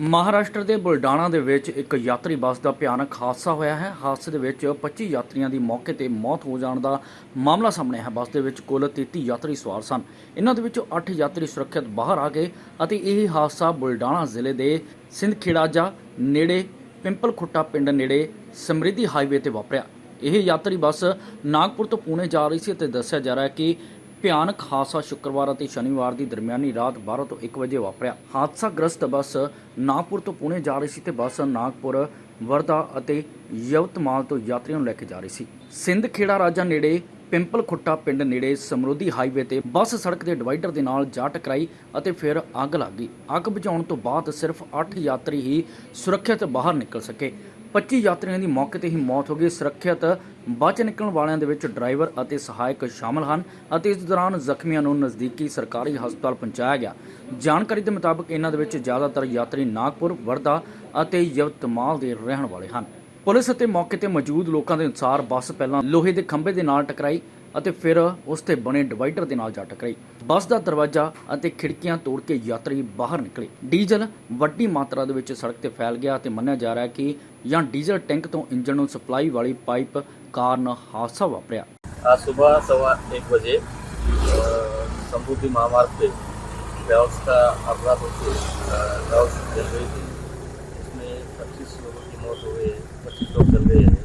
ਮਹਾਰਾਸ਼ਟਰ ਦੇ ਬੁਲਡਾਣਾ ਦੇ ਵਿੱਚ ਇੱਕ ਯਾਤਰੀ ਬੱਸ ਦਾ ਭਿਆਨਕ ਹਾਦਸਾ ਹੋਇਆ ਹੈ। ਹਾਦਸੇ ਦੇ ਵਿੱਚ 25 ਯਾਤਰੀਆਂ ਦੀ ਮੌਕੇ ਤੇ ਮੌਤ ਹੋ ਜਾਣ ਦਾ ਮਾਮਲਾ ਸਾਹਮਣੇ ਹੈ। ਬੱਸ ਦੇ ਵਿੱਚ ਕੁੱਲ 33 ਯਾਤਰੀ ਸਵਾਰ ਸਨ। ਇਹਨਾਂ ਦੇ ਵਿੱਚੋਂ 8 ਯਾਤਰੀ ਸੁਰੱਖਿਅਤ ਬਾਹਰ ਆ ਗਏ ਅਤੇ ਇਹ ਹਾਦਸਾ ਬੁਲਡਾਣਾ ਜ਼ਿਲ੍ਹੇ ਦੇ ਸਿੰਧਖੇੜਾਜਾ ਨੇੜੇ ਪਿੰਪਲ ਖੁੱਟਾ ਪਿੰਡ ਨੇੜੇ ਸਮਰਿੱਧੀ ਹਾਈਵੇ ਤੇ ਵਾਪਰਿਆ। ਇਹ ਯਾਤਰੀ ਬੱਸ ਨਾਗਪੁਰ ਤੋਂ ਪੁਣੇ ਜਾ ਰਹੀ ਸੀ ਅਤੇ ਦੱਸਿਆ ਜਾ ਰਿਹਾ ਹੈ ਕਿ ਭਿਆਨਕ ਹਾਦਸਾ ਸ਼ੁੱਕਰਵਾਰ ਅਤੇ ਸ਼ਨੀਵਾਰ ਦੀ ਦਰਮਿਆਨੀ ਰਾਤ 12 ਤੋਂ 1 ਵਜੇ ਵਾਪਰਿਆ। ਹਾਦਸਾ ਗ੍ਰਸਤ ਬੱਸ ਨਾਗਪੁਰ ਤੋਂ ਪੁਣੇ ਜਾ ਰਹੀ ਸੀ ਤੇ ਬੱਸ ਨਾਗਪੁਰ ਵਰਦਾ ਅਤੇ ਯਵਤਮਾਲ ਤੋਂ ਯਾਤਰੀਆਂ ਨੂੰ ਲੈ ਕੇ ਜਾ ਰਹੀ ਸੀ। ਸਿੰਧ ਖੇੜਾ ਰਾਜਾ ਨੇੜੇ ਪਿੰਪਲ ਖੁੱਟਾ ਪਿੰਡ ਨੇੜੇ ਸਮਰੁੱਧੀ ਹਾਈਵੇ ਤੇ ਬੱਸ ਸੜਕ ਦੇ ਡਿਵਾਈਡਰ ਦੇ ਨਾਲ ਜਾ ਟਕਰਾਈ ਅਤੇ ਫਿਰ ਅੱਗ ਲੱਗ ਗਈ। ਅੱਗ ਬੁਝਾਉਣ ਤੋਂ ਬਾਅਦ ਸਿਰਫ 8 ਯਾਤਰੀ ਹੀ ਸੁਰੱਖਿਅਤ ਬਾਹਰ ਨਿਕਲ ਸਕੇ। 25 ਯਾਤਰੀਆਂ ਦੀ ਮੌਕੇ ਤੇ ਹੀ ਮੌਤ ਹੋ ਗਈ। ਸੁਰੱਖਿਅਤ ਬਚ ਨਿਕਲਣ ਵਾਲਿਆਂ ਦੇ ਵਿੱਚ ਡਰਾਈਵਰ ਅਤੇ ਸਹਾਇਕ ਸ਼ਾਮਲ ਹਨ ਅਤੇ ਇਸ ਦੌਰਾਨ ਜ਼ਖਮੀਆਂ ਨੂੰ ਨਜ਼ਦੀਕੀ ਸਰਕਾਰੀ ਹਸਪਤਾਲ ਪਹੁੰਚਾਇਆ ਗਿਆ। ਜਾਣਕਾਰੀ ਦੇ ਮੁਤਾਬਕ ਇਹਨਾਂ ਦੇ ਵਿੱਚ ਜ਼ਿਆਦਾਤਰ ਯਾਤਰੀ ਨਾਗਪੁਰ ਵਰਦਾ ਅਤੇ ਯਵਤਮਾਲ ਦੇ ਰਹਿਣ ਵਾਲੇ ਹਨ। ਪੁਲਿਸ ਅਤੇ ਮੌਕੇ ਤੇ ਮੌਜੂਦ ਲੋਕਾਂ ਦੇ ਅਨੁਸਾਰ ਬੱਸ ਪਹਿਲਾਂ ਲੋਹੇ ਦੇ ਖੰਭੇ ਦੇ ਨਾਲ ਟਕਰਾਈ ਅਤੇ ਫਿਰ ਉਸ ਤੇ ਬਣੇ ਡਿਵਾਈਡਰ ਦੇ ਨਾਲ ਜਾ ਟਕਰਾਈ ਬੱਸ ਦਾ ਦਰਵਾਜ਼ਾ ਅਤੇ ਖਿੜਕੀਆਂ ਤੋੜ ਕੇ ਯਾਤਰੀ ਬਾਹਰ ਨਿਕਲੇ ਡੀਜ਼ਲ ਵੱਡੀ ਮਾਤਰਾ ਦੇ ਵਿੱਚ ਸੜਕ ਤੇ ਫੈਲ ਗਿਆ ਤੇ ਮੰਨਿਆ ਜਾ ਰਿਹਾ ਹੈ ਕਿ ਜਾਂ ਡੀਜ਼ਲ ਟੈਂਕ ਤੋਂ ਇੰਜਨ ਨੂੰ ਸਪਲਾਈ ਵਾਲੀ ਪਾਈਪ ਕਾਰਨ ਹਾਦਸਾ ਵਾਪਰਿਆ आज सुबह सवा एक बजे अ, समृद्धि महामार्ग पे व्यवस्था अपराध होते गाँव से चल रही थी इसमें पच्चीस लोगों की मौत हो गई है पच्चीस लोग चल गए हैं और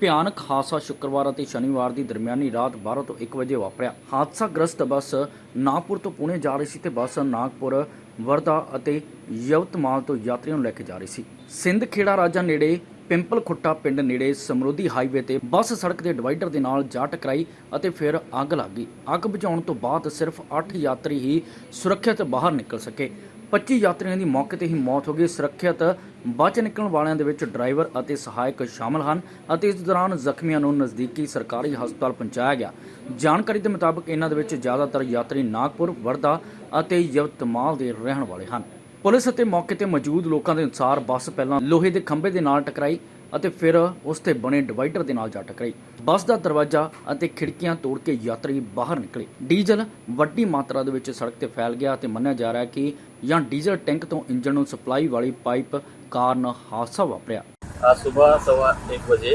ਭਿਆਨਕ ਹਾਦਸਾ ਸ਼ੁੱਕਰਵਾਰ ਅਤੇ ਸ਼ਨੀਵਾਰ ਦੀ ਦਰਮਿਆਨੀ ਰਾਤ 12 ਤੋਂ 1 ਵਜੇ ਵਾਪਰਿਆ। ਹਾਦਸਾ ਗ੍ਰਸਤ ਬੱਸ ਨਾਗਪੁਰ ਤੋਂ ਪੁਣੇ ਜਾ ਰਹੀ ਸੀ ਤੇ ਬੱਸ ਨਾਗਪੁਰ ਵਰਦਾ ਅਤੇ ਯਵਤਮਾਲ ਤੋਂ ਯਾਤਰੀਆਂ ਨੂੰ ਲੈ ਕੇ ਜਾ ਰਹੀ ਸੀ। ਸਿੰਧ ਖੇੜਾ ਰਾਜਾ ਨੇੜੇ ਪਿੰਪਲ ਖੁੱਟਾ ਪਿੰਡ ਨੇੜੇ ਸਮਰੁੱਧੀ ਹਾਈਵੇ ਤੇ ਬੱਸ ਸੜਕ ਦੇ ਡਿਵਾਈਡਰ ਦੇ ਨਾਲ ਜਾ ਟਕਰਾਈ ਅਤੇ ਫਿਰ ਅੱਗ ਲੱਗ ਗਈ। ਅੱਗ ਬੁਝਾਉਣ ਤੋਂ ਬਾਅਦ ਸਿਰਫ 8 ਯਾਤਰੀ ਹੀ ਸੁਰੱਖਿਅਤ ਬਾਹਰ ਨਿਕਲ ਸਕੇ। 25 ਯਾਤਰੀਆਂ ਦੀ ਮੌਕੇ ਤੇ ਹੀ ਮੌਤ ਹੋ ਗਈ। ਸੁਰੱਖਿਅਤ ਬਚ ਨਿਕਲਣ ਵਾਲਿਆਂ ਦੇ ਵਿੱਚ ਡਰਾਈਵਰ ਅਤੇ ਸਹਾਇਕ ਸ਼ਾਮਲ ਹਨ ਅਤੇ ਇਸ ਦੌਰਾਨ ਜ਼ਖਮੀਆਂ ਨੂੰ ਨਜ਼ਦੀਕੀ ਸਰਕਾਰੀ ਹਸਪਤਾਲ ਪਹੁੰਚਾਇਆ ਗਿਆ। ਜਾਣਕਾਰੀ ਦੇ ਮੁਤਾਬਕ ਇਹਨਾਂ ਦੇ ਵਿੱਚ ਜ਼ਿਆਦਾਤਰ ਯਾਤਰੀ ਨਾਗਪੁਰ ਵਰਦਾ ਅਤੇ ਯਵਤਮਾਲ ਦੇ ਰਹਿਣ ਵਾਲੇ ਹਨ। ਪੁਲਿਸ ਅਤੇ ਮੌਕੇ ਤੇ ਮੌਜੂਦ ਲੋਕਾਂ ਦੇ ਅਨੁਸਾਰ ਬੱਸ ਪਹਿਲਾਂ ਲੋਹੇ ਦੇ ਖੰਭੇ ਦੇ ਨਾਲ ਟਕਰਾਈ ਅਤੇ ਫਿਰ ਉਸ ਤੇ ਬਣੇ ਡਿਵਾਈਡਰ ਦੇ ਨਾਲ ਜਾ ਟਕਰਾਈ। ਬੱਸ ਦਾ ਦਰਵਾਜ਼ਾ ਅਤੇ ਖਿੜਕੀਆਂ ਤੋੜ ਕੇ ਯਾਤਰੀ ਬਾਹਰ ਨਿਕਲੇ। ਡੀਜ਼ਲ ਵੱਡੀ ਮਾਤਰਾ ਦੇ ਵਿੱਚ ਸੜਕ ਤੇ ਫੈਲ ਗਿਆ ਅਤੇ ਮੰਨਿਆ ਜਾ ਰਿਹਾ ਹੈ ਕਿ ਜਾਂ ਡੀਜ਼ਲ ਟੈਂਕ ਤੋਂ ਇੰਜਨ ਨੂੰ ਸਪਲਾਈ ਵਾਲੀ ਪਾਈਪ कारण हादसा वापर आज सुबह सवा एक बजे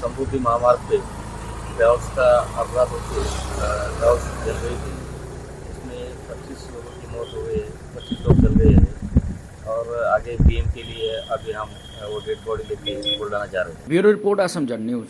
समृद्धी महामार्ग पे व्यवस्था का अपराध होते व्यवस्था चल रही थी। उसमें पच्चीस लोगों की मौत हो गई पच्चीस लोग चल गए और आगे पीएम के लिए अभी हम वो डेड बॉडी लेके बोल जा रहे हैं। ब्यूरो रिपोर्ट असम जन न्यूज़।